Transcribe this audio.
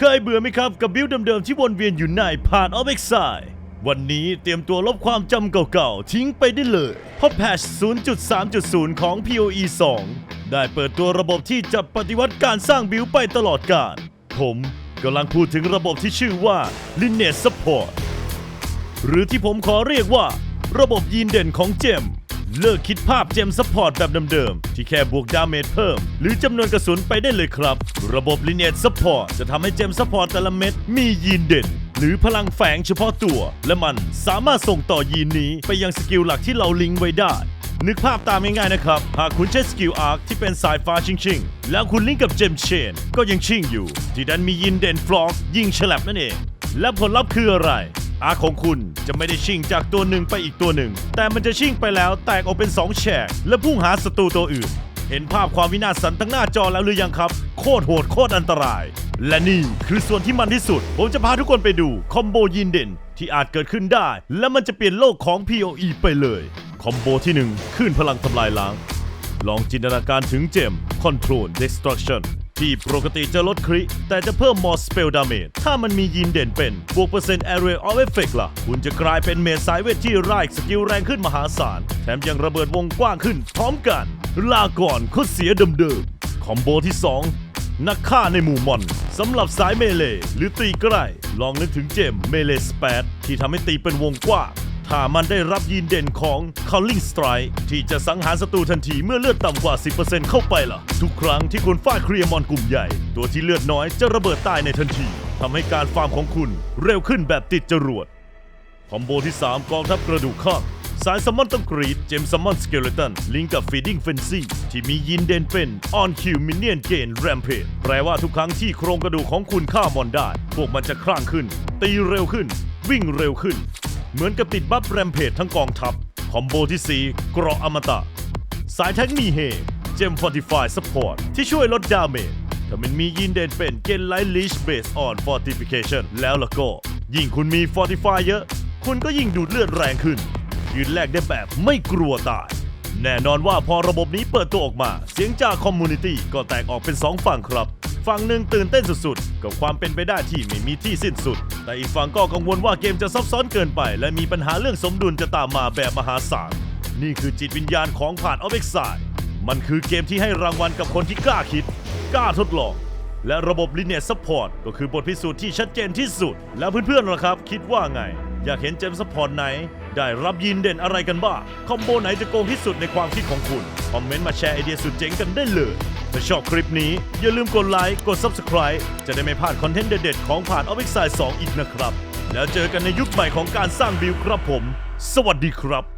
เคยเบื่อไหมครับกับบิลเดิมๆที่วนเวียนอยู่ในผ่านออฟเอ็กไซวันนี้เตรียมตัวลบความจำเก่าๆ ทิ้งไปได้เลยเพราะแพช0.3.0 ของ PoE 2 ได้เปิดตัวระบบที่จะปฏิวัติการสร้างบิลไปตลอดกาลผมกำลังพูดถึงระบบที่ชื่อว่า Lineage Support หรือที่ผมขอเรียกว่า ระบบยีนเด่นของเจม เลิกคิดภาพเจมซัพอร์ตแบบเดิมๆ ที่แค่บวกดาเมจเพิ่ม หรือจำนวนกระสุนไปได้เลยครับ ระบบ Lineage Support จะทำให้เจมซัพอร์ตแต่ละเม็ดมียีนเด่น หรือพลังแฝงเฉพาะตัว และมันสามารถส่งต่อยีนนี้ไปยังสกิลหลักที่เราลิงก์ไว้ได้นึกภาพตามง่ายๆนะครับ หากคุณใช้สกิลอาร์คที่เป็นสายฟ้าชิงชิงๆแล้วคุณลิงก์กับเจมเชน ก็ยังชิงอยู่ ที่ดันมียินเด่นฟลอกยิงฉลับนั่นเอง และผลลัพธ์คืออะไร อาร์ของคุณจะไม่ได้ชิงจากตัวหนึ่งไปอีกตัวหนึ่ง แต่มันจะชิงไปแล้วแตกออกเป็น2แฉกและพุ่งหาศัตรูตัวอื่น เห็นภาพความวินาศสันทั้งหน้าจอแล้วหรือยังครับ โคตรโหดโคตรอันตราย และนี่คือส่วนที่มันที่สุด ผมจะพาทุกคนไปดูคอมโบยินเด่นที่อาจเกิดขึ้นได้ และมันจะเปลี่ยนโลกของ PoE ไปเลยคอมโบที่1ขึ้นพลังทำลายล้างลองจินตนาการถึงเจม Control Destruction ที่ ที่ปกติจะลดคริแต่จะเพิ่ม more spell damage ถ้ามันมียีนเด่นเป็นบวกเปอร์เซ็นต์ area of effect ล่ะ คุณจะกลายเป็นเมจสายเวทที่ไร่ายสกิลแรงขึ้นมหาศาล แถมยังระเบิดวงกว้างขึ้นพร้อมกัน ลาก่อนคตรเสียเดิมๆคอมโบที่ 2 นักฆ่าในหมู่มอนสำหรับสายเมเลหรือตีใกล้ลองนึกถึงเจมเมเลสเปดที่ทำให้ตีเป็นวงกว้าง ถ้ามันได้รับยีนเด่นของ Calling Strike ที่จะสังหารศัตรูทันทีเมื่อเลือดต่ำกว่า 10%เข้าไปล่ะ ทุกครั้งที่คุณฟาดเคลียร์มอนกลุ่มใหญ่ ตัวที่เลือดน้อยจะระเบิดตายในทันทีทำให้การฟาร์มของคุณเร็วขึ้นแบบติดจรวดคอมโบที่ 3 กองทัพกระดูกข้างสายซัมมอนต้องกรีดเจมซัมมอนสเกเลตันลิงก์กับฟีดิ้งเฟนซี่ที่มียินเด่นเป็น On Q Minion Gain Rampage แปลว่าทุกครั้งที่โครงกระดูกของคุณฆ่ามอนได้ พวกมันจะคลั่งขึ้น ตีเร็วขึ้น วิ่งเร็วขึ้น เหมือนกับติดบัฟแรมเพจทั้งกองทัพ คอมโบที่ 4 เกราะอมตะ สายแท็กมีเฮเจม Fortify Support ที่ช่วยลดดาเมจถ้ามันมียินเด่นเป็นเกนไลท์ลิชเบสออน Fortification แล้วล่ะก็ ยิ่งคุณมี Fortify เยอะ คุณก็ยิ่งดูดเลือดแรงขึ้น ยืนแลกได้แบบไม่กลัวตาย แน่นอนว่าพอระบบนี้เปิดตัวออกมา เสียงจากคอมมูนิตี้ก็แตกออกเป็น 2 ฝั่งครับ ฝั่งหนึ่งตื่นเต้นสุดๆ กับความเป็นไปได้ที่ไม่มีที่สิ้นสุด แต่อีกฝั่งก็กังวลว่าเกมจะซับซ้อนเกินไป และมีปัญหาเรื่องสมดุลจะตามมาแบบมหาศาล นี่คือจิตวิญญาณของผ่านออฟเอ็กซายมันคือเกมที่ให้รางวัลกับคนที่กล้าคิด กล้าทดลอง และระบบ Lineage Support ก็คือบทพิสูจน์ที่ชัดเจนที่สุด แล้วเพื่อนๆล่ะครับ คิดว่าไง อยากเห็นเจมส์ซัพพอร์ตไหน ได้รับยินเด่นอะไรกันบ้าง คอมโบไหนจะโกงที่สุดในความคิดของคุณ คอมเมนต์มาแชร์ไอเดียสุดเจ๋งกันได้เลย ถ้าชอบคลิปนี้อย่าลืมกดไลค์กด Subscribe จะได้ไม่พลาดคอนเทนต์เด็ดๆของผ่าน o f f i c e 2อีกนะครับ แล้วเจอกันในยุคใหม่ของการสร้างบิลครับผม สวัสดีครับ